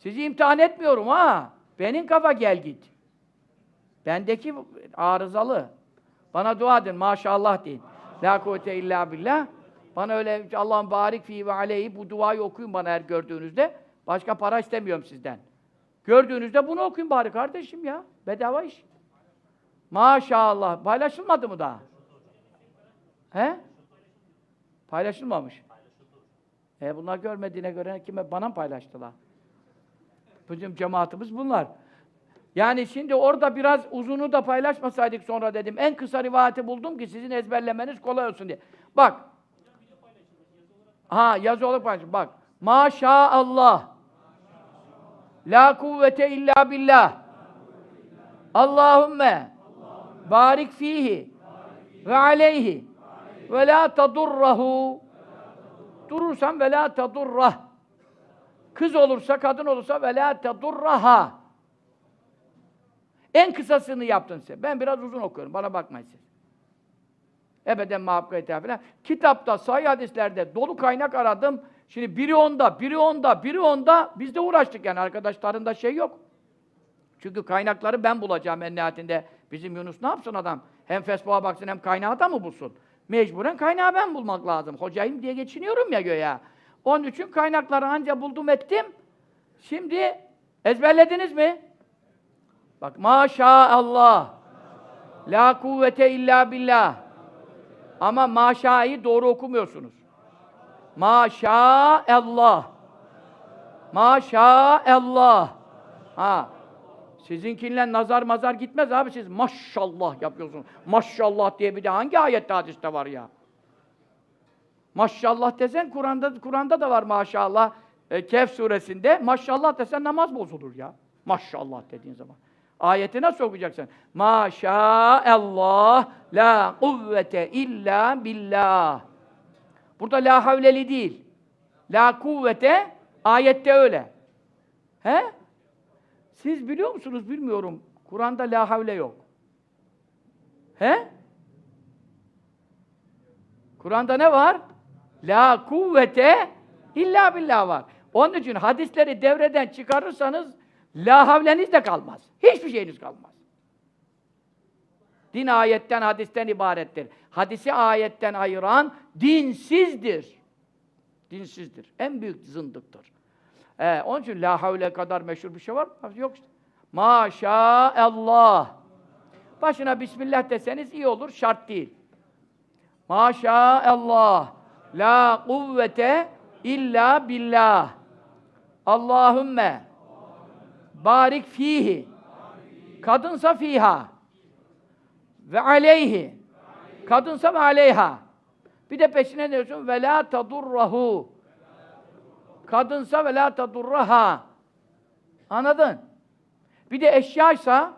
Sizi imtihan etmiyorum ha. Benim kafa gel git. Bendeki arızalı. Bana dua edin maşallah deyin. La kuvvete illa billah. Bana öyle Allah'ın barik fi ve aleyhi bu duayı okuyun bana her gördüğünüzde. Başka para istemiyorum sizden. Gördüğünüzde bunu okuyun bari kardeşim ya. Bedava iş. Maşallah. Paylaşılmadı mı daha? He? Paylaşılmamış. E bunlar görmediğine göre kime bana paylaştılar? Bizim cemaatimiz bunlar. Yani şimdi orada biraz uzunu da paylaşmasaydık sonra dedim. En kısa rivayeti buldum ki sizin ezberlemeniz kolay olsun diye. Bak. Ha yazı olarak paylaşın. Bak. Maşallah. La kuvvete illa billah. Allahümme barik fihi ve aleyhi ve la tadurrahu durursan ve la tadurrah kız olursa, kadın olursa ve la tadurraha en kısasını yaptın sen. Ben biraz uzun okuyorum. Bana bakmayın siz. Ebeden muhabbete falan. Kitapta, sahih hadislerde dolu kaynak aradım. Şimdi biri onda, biri onda, biri onda. Biz de uğraştık yani. Arkadaşlarında şey yok. Çünkü kaynakları ben bulacağım en nihayetinde. Bizim Yunus ne yapsın adam? Hem Fesbuğa baksın hem kaynağı da mı bulsun? Mecburen kaynağı ben bulmak lazım. Hocayım diye geçiniyorum ya göya. Onun için kaynakları anca buldum ettim. Şimdi ezberlediniz mi? Bak maşallah. La kuvvete illa billah. Ama maşayı doğru okumuyorsunuz. Maşallah. Maşallah. Ha. Sizinkinle nazar mazar gitmez abi siz maşallah yapıyorsunuz. Maşallah diye bir de hangi ayette hadiste var ya? Maşallah desen Kur'an'da Kur'an'da da var maşallah. E, Kehf suresinde maşallah desen namaz bozulur ya. Maşallah dediğin zaman. Ayeti nasıl okuyacaksın? Maşallah la kuvvete illa billah. Burada la havleli değil. La kuvvete ayette öyle. He? Siz biliyor musunuz bilmiyorum. Kur'an'da la havle yok. He? Kur'an'da ne var? La kuvvete illa billah var. Onun için hadisleri devreden çıkarırsanız la havleniz de kalmaz. Hiçbir şeyiniz kalmaz. Din ayetten, hadisten ibarettir. Hadisi ayetten ayıran dinsizdir. Dinsizdir. En büyük zındıktır. Ee, onun için la havle kadar meşhur bir şey var mı? Yok işte. Maşallah. Başına Bismillah deseniz iyi olur, şart değil. Maşallah. La kuvvete illa billah. Allahümme barik fihi. Kadınsa fiha. Ve aleyhi. Kadınsa ve aleyha. Bir de peşine ne diyorsun? Ve la tadurrahu. Kadınsa ve la tadurraha. Anladın? Bir de eşyaysa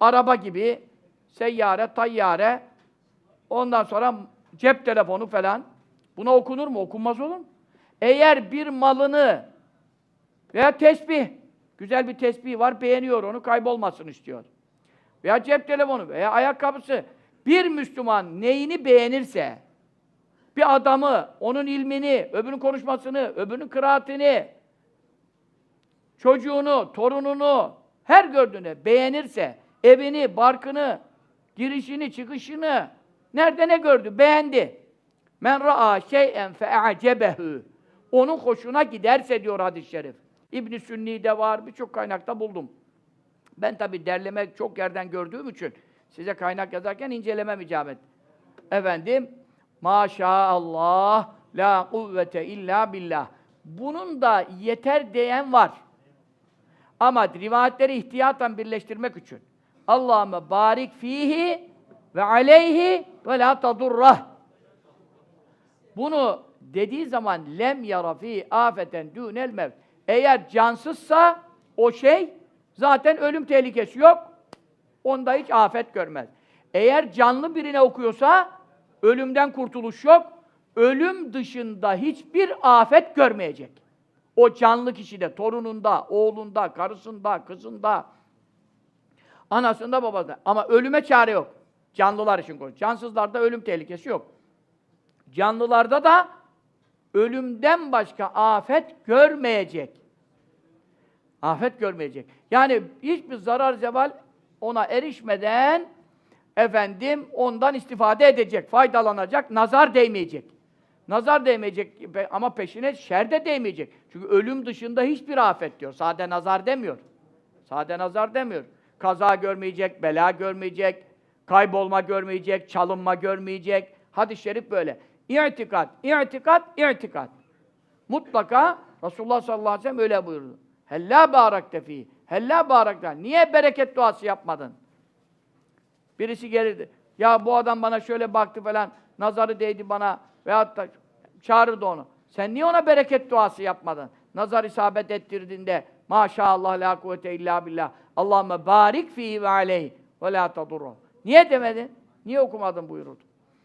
araba gibi, seyyare, tayyare, ondan sonra cep telefonu falan. Buna okunur mu? Okunmaz olur? Eğer bir malını veya tesbih, güzel bir tesbih var, beğeniyor onu, kaybolmasın istiyor. Veya cep telefonu veya ayakkabısı. Bir Müslüman neyini beğenirse, bir adamı, onun ilmini, öbürünün konuşmasını, öbürünün kıraatini, çocuğunu, torununu, her gördüğünü beğenirse, evini, barkını, girişini, çıkışını, nerede ne gördü? Beğendi. Men ra'a şey'en fe'acebehu. Onun hoşuna giderse diyor hadis-i şerif. İbn-i Sünni'de var, birçok kaynakta buldum. Ben tabi derleme çok yerden gördüğüm için size kaynak yazarken incelemem icabet. Efendim, maşallah, la kuvvete illa billah. Bunun da yeter diyen var. Ama rivayetleri ihtiyaten birleştirmek için. Allahümme barik fihi ve aleyhi ve la tadurrah. Bunu dediği zaman lem yara fi afeten dünel mevt. Eğer cansızsa o şey zaten ölüm tehlikesi yok. Onda hiç afet görmez. Eğer canlı birine okuyorsa ölümden kurtuluş yok. Ölüm dışında hiçbir afet görmeyecek. O canlı kişide, torununda, oğlunda, karısında, kızında, anasında, babasında. Ama ölüme çare yok. Canlılar için konuş. Cansızlarda ölüm tehlikesi yok. Canlılarda da ölümden başka afet görmeyecek. Afet görmeyecek. Yani hiçbir zarar zeval ona erişmeden efendim ondan istifade edecek, faydalanacak, nazar değmeyecek. Nazar değmeyecek ama peşine şer de değmeyecek. Çünkü ölüm dışında hiçbir afet diyor. Sade nazar demiyor. Sade nazar demiyor. Kaza görmeyecek, bela görmeyecek, kaybolma görmeyecek, çalınma görmeyecek. Hadis-i şerif böyle. İ'tikat, i'tikat, i'tikat. Mutlaka Resulullah sallallahu aleyhi ve sellem öyle buyurdu. Hella barakte fi. Hella barakte. Niye bereket duası yapmadın? Birisi gelirdi. Ya bu adam bana şöyle baktı falan, nazarı değdi bana veyahut da çağırırdı onu. Sen niye ona bereket duası yapmadın? Nazar isabet ettirdiğinde maşallah la kuvvete illa billah. Allahümme barik fihi ve aleyhi ve la tadurru. Niye demedin? Niye okumadın buyururdu.